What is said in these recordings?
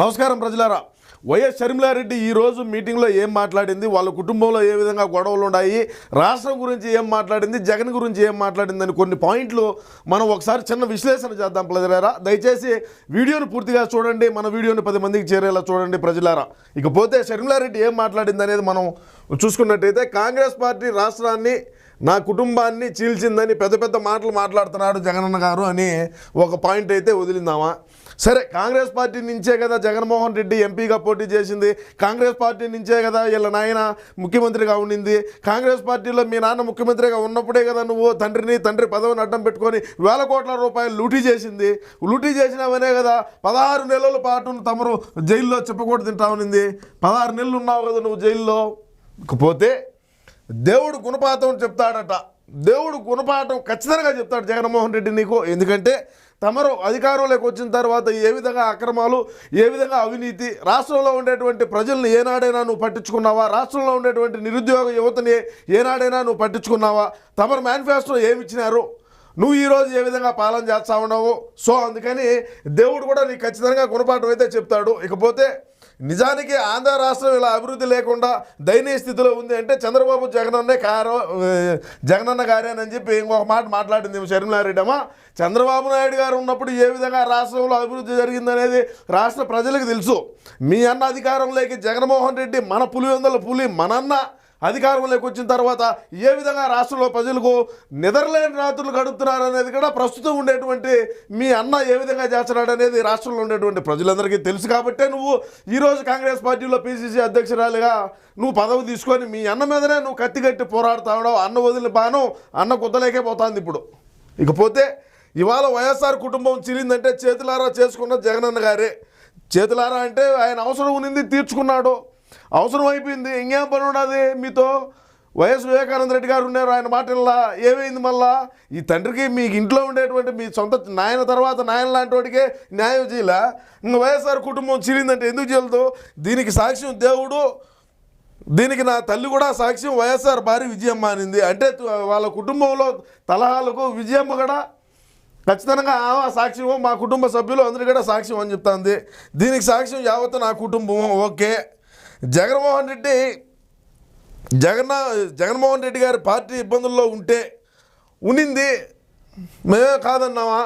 నమస్కారం ప్రజలారా. వైఎస్ షర్మిలారెడ్డి ఈ రోజు మీటింగ్లో ఏం మాట్లాడింది? వాళ్ళ కుటుంబంలో ఏ విధంగా గొడవలు ఉన్నాయి రాష్ట్రం గురించి ఏం మాట్లాడింది? జగన్ గురించి ఏం మాట్లాడింది అని కొన్ని పాయింట్లు మనం ఒకసారి చిన్న విశ్లేషణ చేద్దాం ప్రజలారా. దయచేసి వీడియోను పూర్తిగా చూడండి. మన వీడియోని పది మందికి చేరేలా చూడండి ప్రజలారా. ఇకపోతే షర్మిలారెడ్డి ఏం మాట్లాడింది అనేది మనం చూసుకున్నట్టయితే కాంగ్రెస్ పార్టీ రాష్ట్రాన్ని నా కుటుంబాన్ని చీల్చిందని పెద్ద పెద్ద మాటలు మాట్లాడుతున్నాడు జగనన్న గారు అని ఒక పాయింట్ అయితే వదిలిందామా? సరే కాంగ్రెస్ పార్టీ నుంచే కదా జగన్మోహన్ రెడ్డి ఎంపీగా పోటీ చేసింది. కాంగ్రెస్ పార్టీ నుంచే కదా వీళ్ళ నాయన ముఖ్యమంత్రిగా ఉండింది. కాంగ్రెస్ పార్టీలో మీ నాన్న ముఖ్యమంత్రిగా ఉన్నప్పుడే కదా నువ్వు తండ్రిని తండ్రి పదవిని అడ్డం పెట్టుకొని వేల కోట్ల రూపాయలు లూటీ చేసింది. లూటీ చేసినావనే కదా పదహారు నెలల పాటు తమరు జైల్లో చెప్పకూడదు తింటా ఉన్నింది పదహారు నెలలు ఉన్నావు కదా నువ్వు జైల్లో. పోతే దేవుడు గుణపాఠం చెప్తాడట. దేవుడు గుణపాఠం ఖచ్చితంగా చెప్తాడు జగన్మోహన్ రెడ్డి నీకు. ఎందుకంటే తమరు అధికారంలోకి వచ్చిన తర్వాత ఏ విధంగా అక్రమాలు ఏ విధంగా అవినీతి రాష్ట్రంలో ఉండేటువంటి ప్రజల్ని ఏనాడైనా నువ్వు పట్టించుకున్నావా? రాష్ట్రంలో ఉండేటువంటి నిరుద్యోగ యువతని ఏనాడైనా నువ్వు పట్టించుకున్నావా? తమరు మేనిఫెస్టో ఏమిచ్చినారు? నువ్వు ఈరోజు ఏ విధంగా పాలన చేస్తా ఉన్నావు? సో అందుకని దేవుడు కూడా నీకు ఖచ్చితంగా గుణపాఠం అయితే చెప్తాడు. ఇకపోతే నిజానికి ఆంధ్ర రాష్ట్రం ఇలా అభివృద్ధి లేకుండా దయనీయ స్థితిలో ఉంది అంటే చంద్రబాబు జగనన్నే కారం జగనన్న గారేనని చెప్పి ఇంకొక మాట మాట్లాడింది షర్మిలారెడ్డి అమ్మ చంద్రబాబు నాయుడు గారు ఉన్నప్పుడు ఏ విధంగా రాష్ట్రంలో అభివృద్ధి జరిగిందనేది రాష్ట్ర ప్రజలకు తెలుసు. మీ అన్న అధికారంలోకి జగన్మోహన్ రెడ్డి మన పులివెందుల పులి మనన్న అధికారంలోకి వచ్చిన తర్వాత ఏ విధంగా రాష్ట్రంలో ప్రజలకు నిద్రలేని రాత్రులు గడుపుతున్నారు అనేది కూడా ప్రస్తుతం ఉండేటువంటి మీ అన్న ఏ విధంగా చేస్తున్నాడు అనేది రాష్ట్రంలో ఉండేటువంటి ప్రజలందరికీ తెలుసు కాబట్టే నువ్వు ఈరోజు కాంగ్రెస్ పార్టీలో పీసీసీ అధ్యక్షురాలిగా నువ్వు పదవి తీసుకొని మీ అన్న మీదనే నువ్వు కత్తి కట్టి పోరాడుతా అన్న వదిలిన బాను అన్న కుద్దలేకే పోతుంది ఇప్పుడు. ఇకపోతే ఇవాళ వైఎస్ఆర్ కుటుంబం చిరిందంటే చేతులారా చేసుకున్న జగనన్న గారే. చేతులారా అంటే ఆయన అవసరం ఉన్నింది తీర్చుకున్నాడు. అవసరం అయిపోయింది ఇంకేం పని ఉండదు మీతో? వైఎస్ వివేకానంద రెడ్డి గారు ఉన్నారు ఆయన మాటల్లా. ఏమైంది మళ్ళా? ఈ తండ్రికి మీ ఇంట్లో ఉండేటువంటి మీ సొంత నాయన తర్వాత నాయన లాంటి వాడికే న్యాయం చేయాల? ఇంకా వైఎస్ఆర్ కుటుంబం చిరిందంటే ఎందుకు చేయలేదు దీనికి సాక్ష్యం దేవుడు. దీనికి నా తల్లి కూడా సాక్ష్యం వైఎస్ఆర్ భార్య విజయమ్మ అనింది. అంటే వాళ్ళ కుటుంబంలో తలహాలకు విజయమ్మ కూడా ఖచ్చితంగా ఆమె సాక్ష్యం మా కుటుంబ సభ్యులు అందరూ కూడా సాక్ష్యం అని చెప్తాంది. దీనికి సాక్ష్యం యావత్తు నా కుటుంబం ఓకే. జగన్మోహన్ రెడ్డి జగన్ జగన్మోహన్ రెడ్డి గారి పార్టీ ఇబ్బందుల్లో ఉంటే ఉనింది. మేమే కాదన్నావా?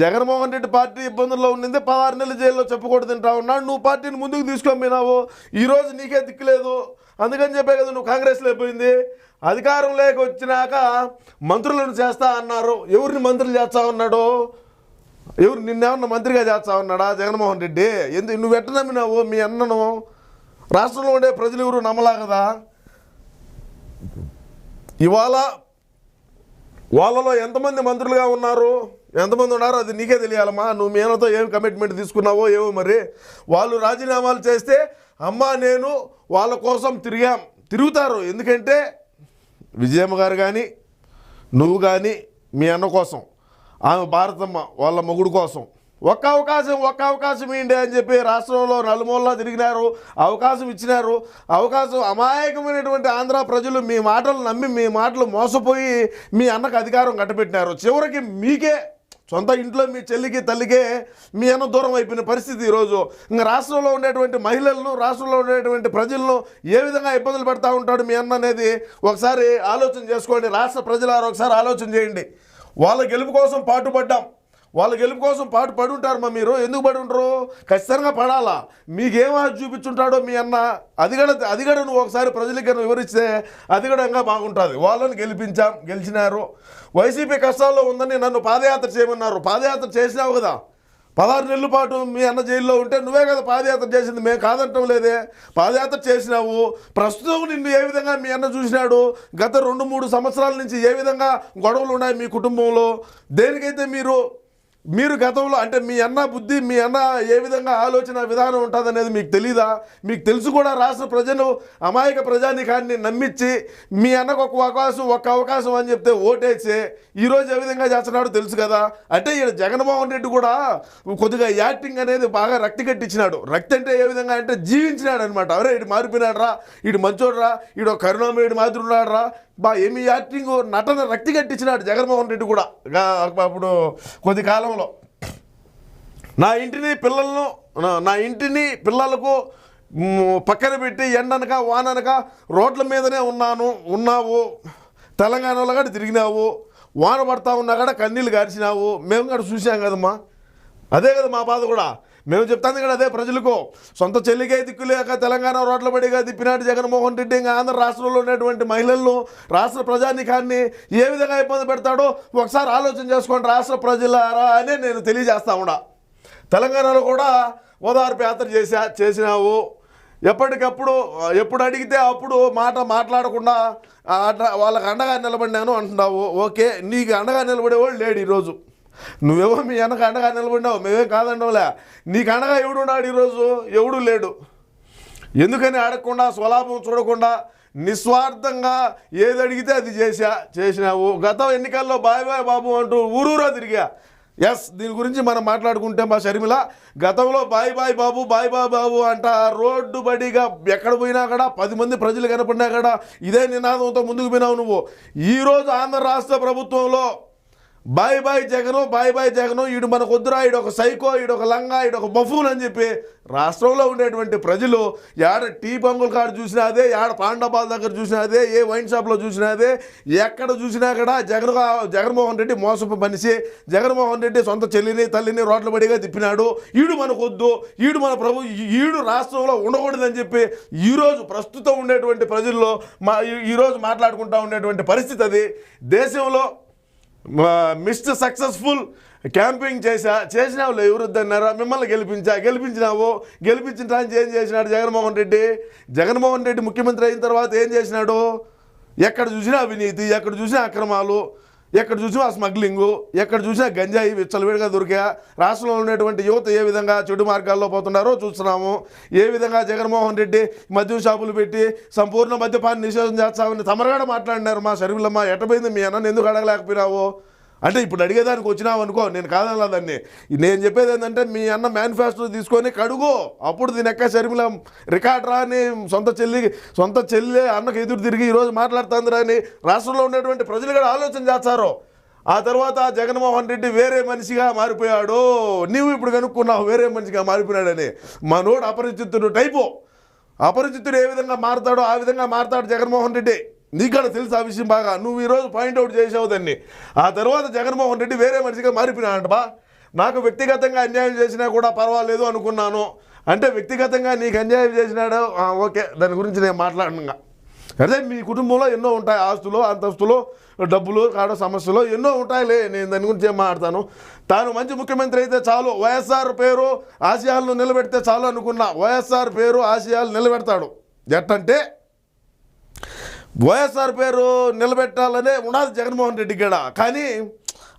జగన్మోహన్ రెడ్డి పార్టీ ఇబ్బందుల్లో ఉండింది పదహారు నెలల జైల్లో చెప్పకూడదు తింటా ఉన్నాడు. నువ్వు పార్టీని ముందుకు తీసుకొమ్మినావు ఈరోజు నీకే దిక్కులేదు. అందుకని చెప్పే కదా నువ్వు కాంగ్రెస్లో అయిపోయింది అధికారంలోకి వచ్చినాక మంత్రులను చేస్తా అన్నారు. ఎవరిని మంత్రులు చేస్తా ఉన్నాడు? ఎవరు నిన్నేమన్నా మంత్రిగా చేస్తా ఉన్నాడా జగన్మోహన్ రెడ్డి? ఎందుకు నువ్వు ఎట్ట నమ్మినావు మీ అన్నను? రాష్ట్రంలో ఉండే ప్రజలు ఎవరు నమ్మలా కదా? ఇవాళ వాళ్ళలో ఎంతమంది మంత్రులుగా ఉన్నారు? ఎంతమంది ఉన్నారు అది నీకే తెలియాలమ్మా. నువ్వు మేనతో ఏం కమిట్మెంట్ తీసుకున్నావో ఏవో మరి. వాళ్ళు రాజీనామాలు చేస్తే అమ్మా నేను వాళ్ళ కోసం తిరిగాం. తిరుగుతారు. ఎందుకంటే విజయమ్మ గారు కానీ నువ్వు కానీ మీ అన్న కోసం ఆమె భారతమ్మ వాళ్ళ మొగుడు కోసం ఒక్క అవకాశం ఒక్క అవకాశం ఏంటి అని చెప్పి రాష్ట్రంలో నలుమూలలా తిరిగినారు. అవకాశం ఇచ్చినారు. అవకాశం అమాయకమైనటువంటి ఆంధ్ర ప్రజలు మీ మాటలు నమ్మి మీ మాటలు మోసపోయి మీ అన్నకు అధికారం కట్టబెట్టినారు. చివరికి మీకే సొంత ఇంట్లో మీ చెల్లికి తల్లికే మీ అన్న దూరం అయిపోయిన పరిస్థితి ఈరోజు. ఇంకా రాష్ట్రంలో ఉండేటువంటి మహిళలను రాష్ట్రంలో ఉండేటువంటి ప్రజలను ఏ విధంగా ఇబ్బందులు పెడతా ఉంటాడు మీ అన్న అనేది ఒకసారి ఆలోచన చేసుకోండి. రాష్ట్ర ప్రజలారు ఒకసారి ఆలోచన చేయండి. వాళ్ళ గెలుపు కోసం పాటుపడ్డాం. వాళ్ళ గెలుపు కోసం పాటు పడి ఉంటారు మా మీరు. ఎందుకు పడి ఉంటారు? ఖచ్చితంగా పడాలా. మీకేమో చూపించుంటాడో మీ అన్న? అది కూడా అది కూడా నువ్వు ఒకసారి ప్రజలకి కనుక వివరిస్తే అది కూడా ఇంకా బాగుంటుంది. వాళ్ళని గెలిపించాం గెలిచినారు. వైసీపీ కష్టాల్లో ఉందని నన్ను పాదయాత్ర చేయమన్నారు. పాదయాత్ర చేసినావు కదా. పదహారు నెలల పాటు మీ అన్న జైల్లో ఉంటే నువ్వే కదా పాదయాత్ర చేసింది. మేము కాదంటాం లేదే. పాదయాత్ర చేసినావు. ప్రస్తుతం నిన్ను ఏ విధంగా మీ అన్న చూసినాడు? గత రెండు మూడు సంవత్సరాల నుంచి ఏ విధంగా గొడవలు ఉన్నాయి మీ కుటుంబంలో? దేనికైతే మీరు మీరు గతంలో అంటే మీ అన్న బుద్ధి మీ అన్న ఏ విధంగా ఆలోచన విధానం ఉంటుందనేది మీకు తెలీదా? మీకు తెలుసు కూడా రాష్ట్ర ప్రజలు అమాయక ప్రజానికాన్ని నమ్మించి మీ అన్నకు ఒక అవకాశం ఒక్క అవకాశం అని చెప్తే ఓటేసి ఈరోజు ఏ విధంగా చేస్తున్నాడో తెలుసు కదా? అంటే ఈయన జగన్మోహన్ రెడ్డి కూడా కొద్దిగా యాక్టింగ్ అనేది బాగా రక్తి కట్టించినాడు. రక్తి అంటే ఏ విధంగా అంటే జీవించినాడు అనమాట అవరే ఇటు మారిపోయినాడు రా ఇటు మంచోడ్రా ఇటు కరుణామయుడు మాదిరి ఉన్నాడు రా బా ఏమి యాక్టింగ్ నటన రక్తి కట్టించినాడు జగన్మోహన్ రెడ్డి కూడా. అప్పుడు కొద్ది కాలంలో. నా ఇంటిని పిల్లలను నా- ఇంటిని పిల్లలకు పక్కన పెట్టి ఎండనక వాననక రోడ్ల మీదనే ఉన్నాను ఉన్నావు. తెలంగాణలో కూడా తిరిగినావు. వాన పడతా ఉన్నా కూడా కన్నీళ్ళు గారిచినావు. మేము కూడా చూసాం కదమ్మా. అదే కదా మా బాధ కూడా. మేము చెప్తాను కదా అదే ప్రజలకు. సొంత చెల్లికే దిక్కులేక తెలంగాణ రోడ్ల పడిగా తిప్పినాడు జగన్మోహన్ రెడ్డి ఇంకా ఆంధ్ర రాష్ట్రంలో ఉన్నటువంటి మహిళలను రాష్ట్ర ప్రజానికాన్ని ఏ విధంగా ఇబ్బంది పెడతాడో ఒకసారి ఆలోచన చేసుకోండి రాష్ట్ర ప్రజలారా అని నేను తెలియజేస్తా ఉన్నా. తెలంగాణలో కూడా ఓదార్పు యాత్ర చేసా చేసినావు. ఎప్పటికప్పుడు ఎప్పుడు అడిగితే అప్పుడు మాట మాట్లాడకుండా వాళ్ళకి అండగా నిలబడినాను అంటున్నావు. ఓకే నీకు అండగా నిలబడేవాళ్ళు లేడు ఈరోజు. నువ్వేమో మీ వెనక అండగా నిలబడినావు. మేమేం కాదండవులే. నీకు అండగా ఎవడు ఉన్నాడు ఈరోజు? ఎవడు లేడు. ఎందుకని అడగకుండా స్వలాభం చూడకుండా నిస్వార్థంగా ఏది అడిగితే అది చేశా చేసినావు? గత ఎన్నికల్లో బాయ్ బాయ్ బాబు అంటూ ఊరూరా తిరిగా. ఎస్ దీని గురించి మనం మాట్లాడుకుంటే మా షర్మిల గతంలో bye bye Babu bye bye Babu అంట రోడ్డు బడిగా ఎక్కడ పోయినా కూడా పది మంది ప్రజలు కనపడినా కూడా ఇదే నినాదంతో ముందుకు పోయినావు నువ్వు. ఈరోజు ఆంధ్ర రాష్ట్ర ప్రభుత్వంలో bye bye Jagan bye bye Jagan ఈడు మన కొద్దురా ఈడు ఒక సైకో ఈడు ఒక లంగా ఈడు ఒక బఫూన్ అని చెప్పి రాష్ట్రంలో ఉండేటువంటి ప్రజలు యాడ టీ పంగుల కాడ చూసినా అదే యాడ పాండబాల్ దగ్గర చూసినా అదే ఏ వైన్ షాప్లో చూసినా అదే ఎక్కడ చూసినా కూడా జగన్ జగన్మోహన్ రెడ్డి మోసపు మనిషి. జగన్మోహన్ రెడ్డి సొంత చెల్లిని తల్లిని రోడ్ల బడిగా తిప్పినాడు. ఈడు మనకొద్దు ఈడు మన ప్రభు ఈడు రాష్ట్రంలో ఉండకూడదని చెప్పి ఈరోజు ప్రస్తుతం ఉండేటువంటి ప్రజల్లో మా ఈరోజు మాట్లాడుకుంటా ఉండేటువంటి పరిస్థితి అది. దేశంలో మిస్టర్ సక్సెస్ఫుల్ క్యాంపింగ్ చేశా. చేసినావు ఎవరు వద్దన్నారా మిమ్మల్ని గెలిపించా. గెలిపించినావు. గెలిపించడానికి ఏం చేసినాడు జగన్మోహన్ రెడ్డి? జగన్మోహన్ రెడ్డి ముఖ్యమంత్రి అయిన తర్వాత ఏం చేసినాడు? ఎక్కడ చూసినా అవినీతి ఎక్కడ చూసినా అక్రమాలు. ఎక్కడ చూసినా స్మగ్లింగు ఎక్కడ చూసినా గంజాయి విచ్చలవిడిగా దొరికా రాష్ట్రంలో ఉన్నటువంటి యువత ఏ విధంగా చెడు మార్గాల్లో పోతున్నారో చూస్తున్నాము. ఏ విధంగా జగన్మోహన్ రెడ్డి మద్యం షాపులు పెట్టి సంపూర్ణ మద్యపాన్ని నిషేధం చేస్తామని తమరగాడ మాట్లాడినారు మా షర్మిలమ్మ. ఎటపోయింది మీ అన్నని ఎందుకు అడగలేకపోయినావు? అంటే ఇప్పుడు అడిగేదానికి వచ్చినావు అనుకో నేను కాదనలా దాన్ని. నేను చెప్పేది ఏంటంటే మీ అన్న మేనిఫెస్టో తీసుకొని కడుగు అప్పుడు దీని ఎక్క షర్మిల రికార్డ్ రాని సొంత చెల్లి సొంత చెల్లి అన్నకు ఎదురు తిరిగి ఈరోజు మాట్లాడుతుంది రాని రాష్ట్రంలో ఉన్నటువంటి ప్రజలు కూడా ఆలోచన చేస్తారు. ఆ తర్వాత జగన్మోహన్ రెడ్డి వేరే మనిషిగా మారిపోయాడు. నీవు ఇప్పుడు కనుక్కున్నావు వేరే మనిషిగా మారిపోయాడని మనోడు అపరిచితుడు టైపు. అపరిచితుడు ఏ విధంగా మారతాడో ఆ విధంగా మారతాడు జగన్మోహన్ రెడ్డి. నీకు కూడా తెలుసు ఆ విషయం బాగా. నువ్వు ఈరోజు పాయింట్అవుట్ చేసావు దాన్ని. ఆ తర్వాత జగన్మోహన్ రెడ్డి వేరే మనిషిగా మారిపోయినాడంట బా. నాకు వ్యక్తిగతంగా అన్యాయం చేసినా కూడా పర్వాలేదు అనుకున్నాను. అంటే వ్యక్తిగతంగా నీకు అన్యాయం చేసినాడు ఓకే దాని గురించి నేను మాట్లాడినా అదే మీ కుటుంబంలో ఎన్నో ఉంటాయి ఆస్తులు అంతస్తులు డబ్బులు కాడ సమస్యలు ఎన్నో ఉంటాయిలే నేను దాని గురించి ఏం మాట్లాడతాను. తాను మంచి ముఖ్యమంత్రి అయితే చాలు వైఎస్ఆర్ పేరు ఆశయాలను నిలబెడితే చాలు అనుకున్నా వైఎస్ఆర్ పేరు ఆశయాలు నిలబెడతాడు. ఎట్టంటే వైఎస్ఆర్ పేరు నిలబెట్టాలనే ఉన్నది జగన్మోహన్ రెడ్డి గడ. కానీ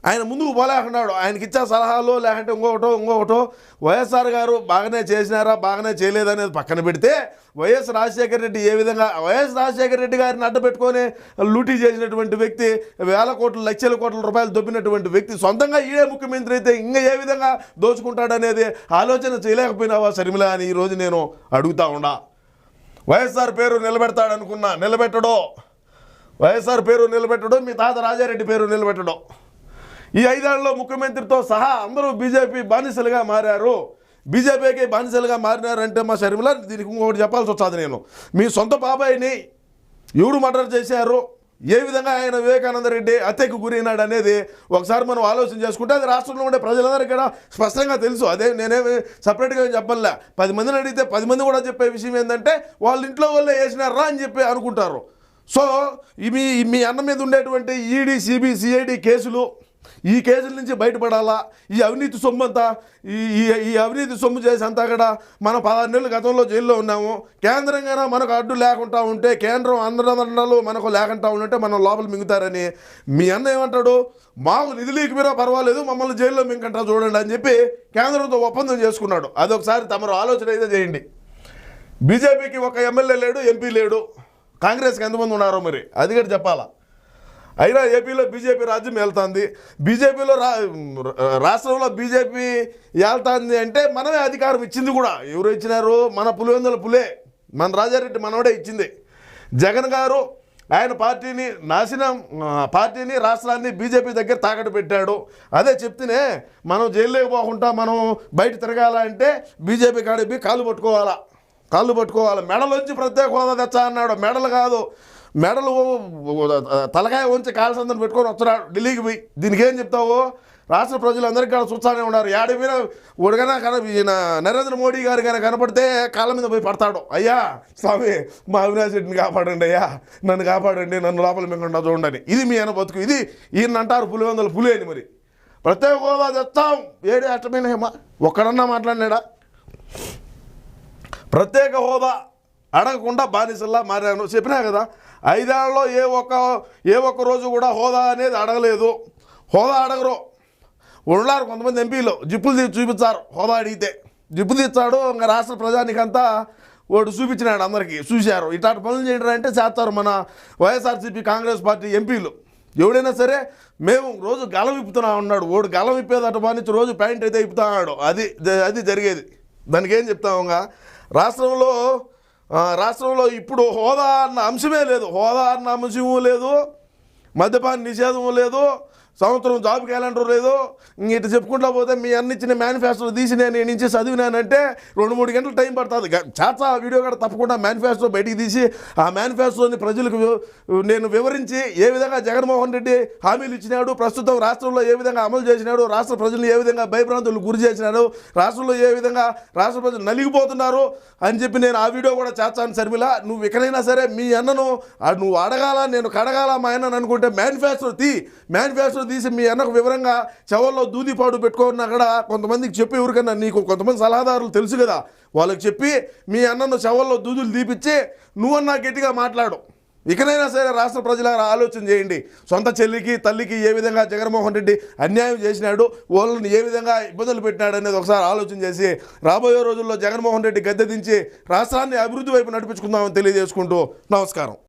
ఆయన ముందుకు పోలేకున్నాడు. ఆయనకి ఇచ్చే సలహాలు లేకుంటే ఇంకొకటో ఇంకొకటో వైఎస్ఆర్ గారు బాగానే చేసినారా బాగానే చేయలేదనేది పక్కన పెడితే వైఎస్ రాజశేఖర రెడ్డి ఏ విధంగా వైఎస్ రాజశేఖర రెడ్డి గారిని అడ్డపెట్టుకొని లూటీ చేసినటువంటి వ్యక్తి వేల కోట్ల లక్షల కోట్ల రూపాయలు దొబ్బినటువంటి వ్యక్తి సొంతంగా ఈడే ముఖ్యమంత్రి అయితే ఇంకా ఏ విధంగా దోచుకుంటాడనేది ఆలోచన చేయలేకపోయినావా శర్మిల అని ఈరోజు నేను అడుగుతా ఉండా వైఎస్ఆర్ పేరు నిలబెడతాడు అనుకున్నా నిలబెట్టడో. వైఎస్ఆర్ పేరు నిలబెట్టడు మీ తాత రాజారెడ్డి పేరు నిలబెట్టడం. ఈ ఐదేళ్ళలో ముఖ్యమంత్రితో సహా అందరూ బీజేపీ బానిసలుగా మారారు. బీజేపీకి బానిసలుగా మారినారంటే మా షర్మిల దీనికి ఇంకొకటి చెప్పాల్సి వచ్చాది నేను. మీ సొంత బాబాయిని ఎవడు మర్డర్ చేశారు? ఏ విధంగా ఆయన వివేకానంద రెడ్డి హత్యకు గురైనాడు అనేది ఒకసారి మనం ఆలోచన చేసుకుంటే అది రాష్ట్రంలో ఉండే ప్రజలందరికీ కూడా స్పష్టంగా తెలుసు. అదే నేనేమి సపరేట్గా చెప్పలే పది మందిని అడిగితే పది మంది కూడా చెప్పే విషయం ఏంటంటే వాళ్ళ ఇంట్లో వాళ్ళే వేసినారా అని చెప్పి అనుకుంటారు. సో ఇవి మీ అన్న మీద ఉండేటువంటి ఈడీ సిబిసిఐడి కేసులు ఈ కేసుల నుంచి బయటపడాలా? ఈ అవినీతి సొమ్ము అంతా ఈ ఈ- అవినీతి సొమ్ము చేసి అంతా కూడా మనం పదహారు నెలలు గతంలో జైల్లో ఉన్నాము. కేంద్రంగా మనకు అడ్డు లేకుండా ఉంటే కేంద్రం ఆంధ్రదండలు మనకు లేకుండా ఉంటే మనం లోపల మింగుతారని మీ అన్న ఏమంటాడు? మాకు నిధులు మీరా పర్వాలేదు మమ్మల్ని జైల్లో మింగంటా చూడండి అని చెప్పి కేంద్రంతో ఒప్పందం చేసుకున్నాడు. అదొకసారి తమరు ఆలోచన అయితే చేయండి. బీజేపీకి ఒక ఎమ్మెల్యే లేడు ఎంపీ లేడు. కాంగ్రెస్కి ఎంతమంది ఉన్నారో మరి? అది కూడా చెప్పాలా? అయినా ఏపీలో బీజేపీ రాజ్యం వెళ్తుంది బీజేపీలో రా రాష్ట్రంలో బీజేపీ వెళ్తుంది అంటే మనమే అధికారం ఇచ్చింది కూడా. ఎవరు ఇచ్చినారు? మన పులివెందుల పులే. మన రాజారెడ్డి మనవడే ఇచ్చింది. జగన్ గారు ఆయన పార్టీని నాశనం పార్టీని రాష్ట్రాన్ని బీజేపీ దగ్గర తాకట్టు పెట్టాడు. అదే చెప్తేనే మనం జైల్లోకి పోకుండా మనం బయట తిరగాలంటే బీజేపీ కాడిపి కాళ్ళు పట్టుకోవాలా. కాళ్ళు పట్టుకోవాలి. మెడలోంచి ప్రత్యేక హోదా తెచ్చా అన్నాడు. మెడలు కాదు. మెడలు తలకాయ ఉంచి కాల్సందని పెట్టుకొని వస్తున్నాడు. ఢిల్లీకి పోయి. దీనికి ఏం చెప్తావు? రాష్ట్ర ప్రజలందరికీ కూడా చూస్తానే ఉన్నారు. యాడి మీద ఉడగనా కన ఈయన నరేంద్ర మోడీ గారు కానీ కనపడితే కాళ్ళ మీద పోయి పడతాడు. అయ్యా స్వామి మా అవినాష్ రెడ్డిని కాపాడండి అయ్యా. నన్ను కాపాడండి నన్ను లోపల మింగకుండా చూడండి. ఇది మీ అన్న బతుకు. ఇది ఈయన అంటారు పులివెందుల పులి అని మరి. ప్రత్యేక హోదా తెస్తాం. ఏడు అష్టమైన హేమ. ఒక్కడన్నా మాట్లాడినాడా? ప్రత్యేక హోదా అడగకుండా బానిసల్లా మారాను. చెప్పినా కదా ఐదేళ్ళలో ఏ ఒక్క ఏ ఒక్క రోజు కూడా హోదా అనేది అడగలేదు. హోదా అడగరు. ఉన్నారు కొంతమంది ఎంపీలు. జిప్పులు తీసి చూపించారు. హోదా అడిగితే. జిప్పు తీస్తాడు ఇంకా రాష్ట్ర ప్రజానికంతా వాడు చూపించినాడు అందరికీ. చూశారు. ఇట్లాంటి పనులు చేయడం అంటే చేస్తారు మన వైఎస్ఆర్సీపీ కాంగ్రెస్ పార్టీ ఎంపీలు. ఎవడైనా సరే మేము రోజు గలం విప్పుతున్నా ఉన్నాడు. వాడు గలం విప్పేదట మానించి రోజు ప్యాంట్ అయితే ఇప్పుతున్నాడు అది అది జరిగేది. దానికి ఏం చెప్తాముగా రాష్ట్రంలో రాష్ట్రంలో ఇప్పుడు హోదా అన్న అంశమే లేదు. హోదా అన్న అంశము లేదు. మద్యపాన నిషేధం లేదు. సంవత్సరం జాబ్ క్యాలెండర్ లేదు. ఇటు చెప్పుకుంటా పోతే మీ అన్ని ఇచ్చిన మేనిఫెస్టో తీసి నేను ఈ నుంచి చదివినానంటే రెండు మూడు గంటలు టైం పడుతుంది. చేస్తా వీడియో కూడా తప్పకుండా మేనిఫెస్టో బయటికి తీసి ఆ మేనిఫెస్టోని ప్రజలకు నేను వివరించి ఏ విధంగా జగన్మోహన్ రెడ్డి హామీలు ఇచ్చినాడు ప్రస్తుతం రాష్ట్రంలో ఏ విధంగా అమలు చేసినాడు రాష్ట్ర ప్రజలు ఏ విధంగా భయభ్రాంతులు గురి చేసినాడు రాష్ట్రంలో ఏ విధంగా రాష్ట్ర ప్రజలు నలిగిపోతున్నారు అని చెప్పి నేను ఆ వీడియో కూడా చేస్తాను శర్మిల నువ్వు ఎక్కడైనా సరే మీ అన్నను నువ్వు అడగాల నేను కడగాల మా అన్నను అనుకుంటే మేనిఫెస్టో తీ. మేనిఫెస్టో తీసి మీ అన్నకు వివరంగా చెవుల్లో దూదిపాటు పెట్టుకున్నా కూడా కొంతమందికి చెప్పి ఎవరికన్నా నీకు కొంతమంది సలహాదారులు తెలుసు కదా. వాళ్ళకి చెప్పి మీ అన్నను చెవుల్లో దూదులు తీపిచ్చి నువ్వన్నా గట్టిగా మాట్లాడు. ఇకనైనా సరే రాష్ట్ర ప్రజల ఆలోచన చేయండి. సొంత చెల్లికి తల్లికి ఏ విధంగా జగన్మోహన్ రెడ్డి అన్యాయం చేసినాడు వాళ్ళని ఏ విధంగా ఇబ్బందులు పెట్టినాడు అనేది ఒకసారి ఆలోచన చేసి రాబోయే రోజుల్లో జగన్మోహన్ రెడ్డి గద్దె దించి రాష్ట్రాన్ని అభివృద్ధి వైపు నడిపించుకుందామని తెలియజేసుకుంటూ నమస్కారం.